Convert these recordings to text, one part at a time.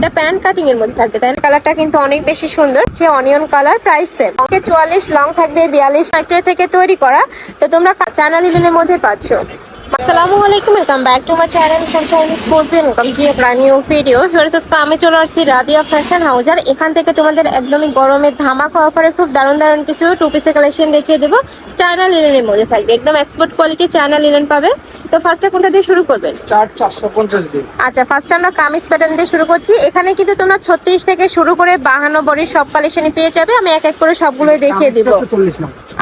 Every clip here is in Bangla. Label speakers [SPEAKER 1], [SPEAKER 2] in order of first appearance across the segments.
[SPEAKER 1] এটা প্যান্ট কাটিং এর মধ্যে থাকবে, তাই কালারটা কিন্তু অনেক বেশি সুন্দর। যে অনিয়ন কালার প্রাইস সেম চুয়াল্লিশ লং থাকবে, বিয়াল্লিশ ফ্যাক্টরি থেকে তৈরি করা। তো তোমরা চায়না লিলেনের মধ্যে পাচ্ছ। আসসালামু আলাইকুম welcome back to my channel Sunshine Sports welcome to a new video আজকে আমি চলে আসছি রাদিয়া ফ্যাশন হাউস আর এখান থেকে তোমাদের একদমই গরমের ধামাকা অফারে খুব দারুণ দারুণ কিছু টু পিসের কালেকশন দেখিয়ে দেবো। চায়না লিলেনের মধ্যে থাকবে। একদম এক্সপোর্ট কোয়ালিটি চায়না লিলেন পাবে। তো ফার্স্টে কোনটা দিয়ে শুরু করবেন? আচ্ছা ফার্স্ট আমরা কামিজ প্যাটার্ন দিয়ে শুরু করছি। এখানে কিন্তু তোমরা ছত্রিশ থেকে শুরু করে বাহান্ন বড়ির সব কালেকশনই পেয়ে যাবে। আমি এক এক করে সবগুলোই দেখিয়ে দিব।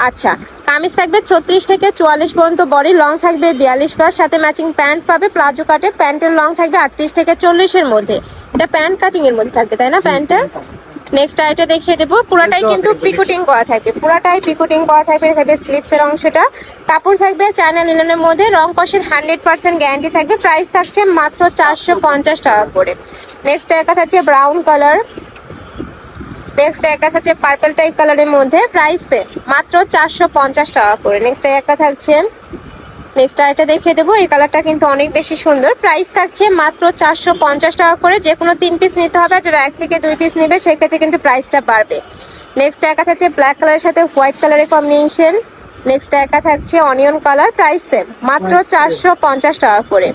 [SPEAKER 1] আচ্ছা কামিজ থাকবে ছত্রিশ থেকে চুয়াল্লিশ পর্যন্ত বডি লং থাকবে বিয়াল্লিশ প্লাস সাথে ম্যাচিং প্যান্ট পাবে প্লাজো কাটে। প্যান্টের লং থাকবে আটত্রিশ থেকে চল্লিশের মধ্যে। এটা প্যান্ট কাটিং এর মধ্যে থাকবে তাই না প্যান্টটা নেক্সট আইটা দেখিয়ে দেবো। পুরাটাই কিন্তু পিকুটিং করা থাকবে। পুরাটাই পিকুটিং করা থাকবে থাকবে স্লিপসের অংশটা। কাপড় থাকবে চায়না লিলনের মধ্যে রং কষের হান্ড্রেড পার্সেন্ট গ্যারান্টি থাকবে। প্রাইস থাকছে মাত্র চারশো পঞ্চাশ টাকা করে। নেক্সট একটা থাকছে ব্রাউন কালার নেক্সট একটা থাকছে পার্পল টাইপ কালারের মধ্যে প্রাইস মাত্র চারশো পঞ্চাশ টাকা করে। নেক্সট একটা থাকছে নেক্সট আরেকটা দেখিয়ে দেবো এই কালারটা কিন্তু অনেক বেশি সুন্দর। প্রাইস থাকছে মাত্র চারশো পঞ্চাশ টাকা করে যে কোনো তিন পিস নিতে হবে যারা এক থেকে দুই পিস নেবে সেক্ষেত্রে কিন্তু প্রাইসটা বাড়বে। নেক্সট একা থাকছে ব্ল্যাক কালারের সাথে হোয়াইট কালারের কম্বিনেশন নেক্সট একা থাকছে অনিয়ন কালার প্রাইস সেম মাত্র চারশো পঞ্চাশ টাকা করে।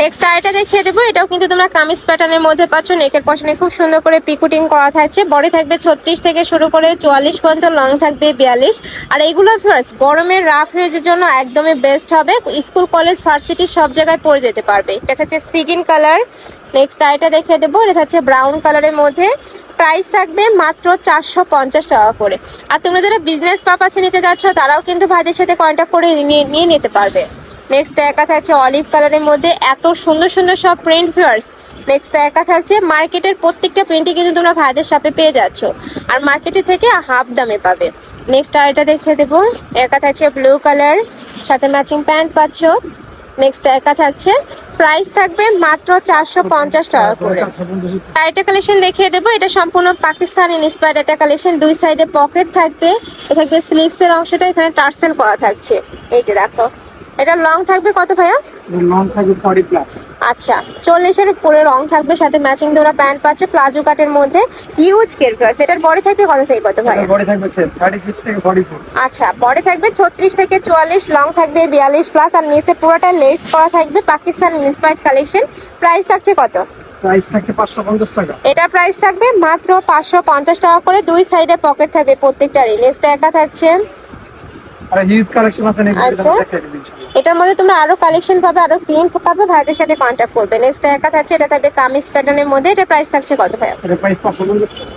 [SPEAKER 1] নেক্সট আরেকটা দেখিয়ে দেবো। এটাও কিন্তু তোমরা কামিজ প্যাটার্নের মধ্যে পাচ্ছ। নেকের পশনে খুব সুন্দর করে পিকুটিং করা থাকছে। বডি থাকবে ছত্রিশ থেকে শুরু করে চুয়াল্লিশ পর্যন্ত লং থাকবে বিয়াল্লিশ। আর এইগুলো ফার্স্ট গরমের রাফ ইউজের জন্য একদমই বেস্ট হবে। স্কুল কলেজ ভার্সিটি সব জায়গায় পরে যেতে পারবে। এটা হচ্ছে সিগিন কালার নেক্সট আরেকটা দেখিয়ে দেবো। এটা হচ্ছে ব্রাউন কালারের মধ্যে। প্রাইস থাকবে মাত্র চারশো পঞ্চাশ টাকা করে। আর তোমরা যারা বিজনেস পারপাসে নিতে যাচ্ছ, তারাও কিন্তু ভাইদের সাথে কন্ট্যাক্ট করে নিয়ে নিতে পারবে। নেক্সট একা থাকছে অলিভ কালারের মধ্যে এত সুন্দর সুন্দর সব প্রিন্ট ফিয়ার্স নেক্সট একা থাকছে মার্কেটের প্রত্যেকটা প্রিন্টই কিন্তু তোমরা ভাইদের শপে পেয়ে যাচ্ছ। আর মার্কেটের থেকে হাফ দামে পাবে। নেক্সট আরেকটা দেখে দেবো। একা থাকছে ব্লু কালার সাথে ম্যাচিং প্যান্ট পাচ্ছ। নেক্সট একা থাকছে প্রাইস থাকবে মাত্র চারশো পঞ্চাশ টাকা করে। আরেকটা কালেকশন দেখিয়ে দেবো। এটা সম্পূর্ণ পাকিস্তান ইন্সপায়ার্ড একটা কালেকশন দুই সাইডে পকেট থাকবে। থাকবে স্লিভস অংশটা। এখানে টার্সেল করা থাকছে। এই যে দেখো। এটা লং থাকবে কত ভাইয়া?
[SPEAKER 2] লং থাকবে ফর্টি প্লাস
[SPEAKER 1] আচ্ছা চল্লিশের উপরে রং থাকবে সাথে ম্যাচিং তোমরা প্যান্ট পাচ্ছ প্লাজো কাটের মধ্যে ইউজ কেরফার্স এটার বডি থাকবে কত থেকে কত ভাইয়া?
[SPEAKER 2] বডি থাকবে সেম থার্টি সিক্স থেকে ফর্টি ফোর
[SPEAKER 1] আচ্ছা বডি থাকবে ছত্রিশ থেকে চুয়াল্লিশ লং থাকবে বিয়াল্লিশ প্লাস আর নিচে পুরোটা লেস করা থাকবে পাকিস্তান ইন্সপায়ার্ড কালেকশন প্রাইস থাকছে কত?
[SPEAKER 2] প্রাইস থাকছে পাঁচশো পঞ্চাশ টাকা।
[SPEAKER 1] এটার প্রাইস থাকবে মাত্র পাঁচশো পঞ্চাশ টাকা করে দুই সাইডে পকেট থাকবে প্রত্যেকটারই নেক্সট একা থাকছে।
[SPEAKER 2] আর হিউজ কালেকশন আছে
[SPEAKER 1] আচ্ছা। এটার মধ্যে তোমরা আরও কালেকশন পাবে আরও প্রিন্ট পাবে ভাইদের সাথে কন্ট্যাক্ট করবে। নেক্সট একা থাকছে এটা থাকবে কামিজ প্যাটার্নের মধ্যে এটা প্রাইস থাকছে কত ভাই
[SPEAKER 2] এটা প্রাইস পাঁচশো পঞ্চাশ টাকা।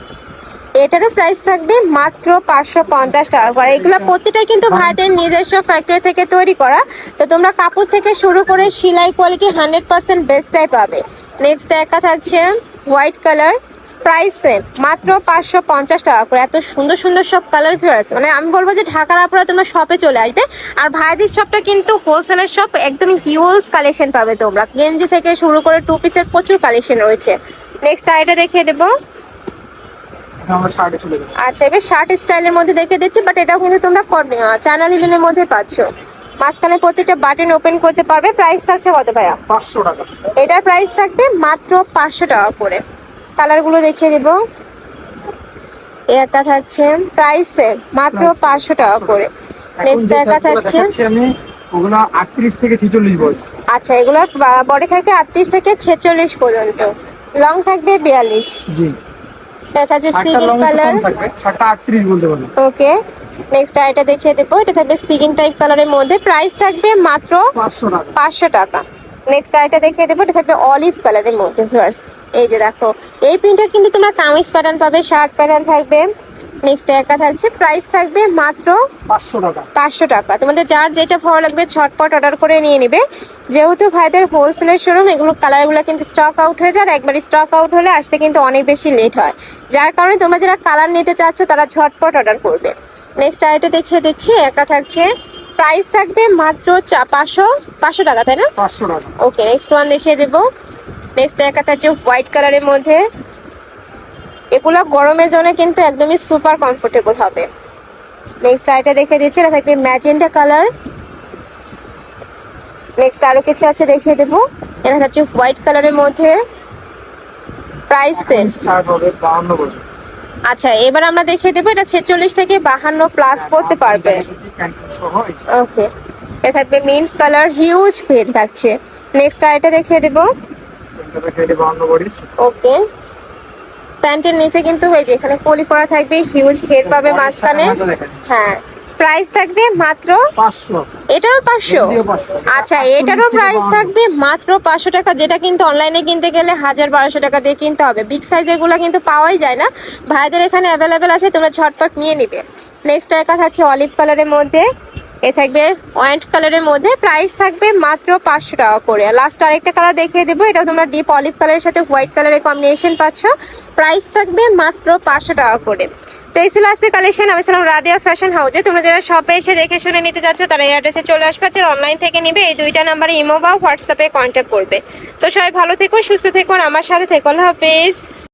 [SPEAKER 1] এটারও প্রাইস থাকবে মাত্র পাঁচশো পঞ্চাশ টাকা করে। এগুলো প্রতিটাই কিন্তু ভাইদের নিজস্ব ফ্যাক্টরি থেকে তৈরি করা। তো তোমরা কাপড় থেকে শুরু করে সেলাই কোয়ালিটি হান্ড্রেড পার্সেন্ট বেস্টটাই পাবে। নেক্সট একা থাকছে হোয়াইট কালার প্রাইস সেম মাত্র পাঁচশো পঞ্চাশ টাকা করে। এত সুন্দর সুন্দর সব কালার ফিয়ার্স মানে আমি বলব যে ঢাকার আপনারা তোমরা শপে চলে আসবে। আর ভাইদের শপটা কিন্তু হোলসেলের শপ একদম হিউজ কালেকশন পাবে তোমরা। গেঞ্জি থেকে শুরু করে টু পিসের প্রচুর কালেকশন রয়েছে। নেক্সট আইটা দেখিয়ে দেবো। আচ্ছা এবার শার্ট স্টাইলের মধ্যে দেখে দিচ্ছি বাট এটাও কিন্তু তোমরা চ্যানেল ইলেনের মধ্যে পাচ্ছ। মাঝখানে প্রত্যেকটা বাটন ওপেন করতে পারবে। প্রাইস থাকছে কত ভাইয়া?
[SPEAKER 2] পাঁচশো টাকা।
[SPEAKER 1] এটার প্রাইস থাকবে মাত্র পাঁচশো টাকা করে। কালারগুলো দেখিয়ে দেব। একটা থাকছে প্রাইস মাত্র পাঁচশো টাকা করে। নেক্সট একটা থাকছে।
[SPEAKER 2] আমি ওগুলো আটত্রিশ থেকে ছেচল্লিশ বল।
[SPEAKER 1] আচ্ছা এগুলোর বডি থাকবে আটত্রিশ থেকে ছেচল্লিশ পর্যন্ত। লং থাকবে বিয়াল্লিশ।
[SPEAKER 2] জি।
[SPEAKER 1] দেখা যাচ্ছে
[SPEAKER 2] শার্টটা
[SPEAKER 1] সিগিন কালার
[SPEAKER 2] শার্টটা আটত্রিশ বলতে পারেন
[SPEAKER 1] ওকে নেক্সট আইটা দেখিয়ে দেবো। এটা থাকবে সিগিন টাইপ কালারের মধ্যে। প্রাইস থাকবে মাত্র
[SPEAKER 2] পাঁচশো টাকা।
[SPEAKER 1] পাঁচশো টাকা। নেক্সট আইটা দেখিয়ে দেবো। এটা থাকবে অলিভ কালারের মধ্যে ভিউয়ার্স এই যে দেখো এই প্রিন্টটা কিন্তু তোমরা কামিজ প্যাটার্ন পাবে শার্ট প্যাটার্ন থাকবে নেক্সট একা থাকছে প্রাইস থাকবে মাত্র
[SPEAKER 2] পাঁচশো টাকা।
[SPEAKER 1] পাঁচশো টাকা। তোমাদের যার যেটা ভালো লাগবে ছটপট অর্ডার করে নিয়ে নেবে। যেহেতু ভাইদের হোলসেলের শোরুম এগুলো কালারগুলো কিন্তু স্টক আউট হয়ে যায় আর একবার স্টক আউট হলে আসতে কিন্তু অনেক বেশি লেট হয়। যার কারণে তোমরা যারা কালার নিতে চাচ্ছ তারা ঝটপট অর্ডার করবে। নেক্সট আইটা দেখিয়ে দিচ্ছি একটা থাকছে প্রাইস থাকবে মাত্র পাঁচশো পাঁচশো টাকা তাই না?
[SPEAKER 2] পাঁচশো টাকা।
[SPEAKER 1] ওকে নেক্সট ওয়ান দেখিয়ে দেবো। নেক্সট একটা থাকছে হোয়াইট কালারের মধ্যে, এগুলো গরমের জন্য কিন্তু একদমই সুপার কমফোর্টেবল হবে। নেক্সট আইটা দেখে দিচ্ছি, এটা থাকবে ম্যাজেন্টা কালার নেক্সট আরও কিছু আছে দেখিয়ে দেবো। এটা হচ্ছে হোয়াইট কালারের মধ্যে। প্রাইস আচ্ছা এবার আমরা দেখিয়ে দেবো, এটা ছেচল্লিশ থেকে বাহান্ন প্লাস পড়তে পারবে। ওকে এ থাকবে মিন্ট কালার হিউজ ফের থাকছে। নেক্সট আইটা দেখিয়ে দেবো। ওকে। প্যান্টের নিচে কিন্তু এই যে এখানে পলি করা থাকবে হিউজ ঘের পাবে মাঝখানে। হ্যাঁ প্রাইস থাকবে মাত্র এটারও পাঁচশো? আচ্ছা এটারও প্রাইস থাকবে মাত্র পাঁচশো টাকা যেটা কিন্তু অনলাইনে কিনতে গেলে হাজার বারোশো টাকা দিয়ে কিনতে হবে। বিগ সাইজেরগুলো কিন্তু পাওয়াই যায় না। ভাইদের এখানে অ্যাভেলেবেল আছে তোমরা ঝটপট নিয়ে নিবে। নেক্সট একা থাকছে অলিভ কালারের মধ্যে। এ থাকবে ওয়াইট কালারের মধ্যে। প্রাইস থাকবে মাত্র পাঁচশো টাকা করে। লাস্ট আরেকটা কালার দেখিয়ে দেবো। এটা তোমরা ডিপ অলিভ কালারের সাথে হোয়াইট কালারের কম্বিনেশন পাচ্ছ। প্রাইস থাকবে মাত্র পাঁচশো টাকা করে। তো এই ছিল আজকে কালেকশন আমি ছিলাম রাদিয়া ফ্যাশন হাউসে তোমরা যারা শপে এসে দেখে শুনে নিতে যাচ্ছ, তারা এই অ্যাড্রেসে চলে আসবে। আর অনলাইন থেকে নিবে, এই দুইটা নাম্বারে ইমো বা হোয়াটসঅ্যাপে কন্ট্যাক্ট করবে। তো সবাই ভালো থেকো, সুস্থ থেকো আমার সাথে থেকো। হাফেজ।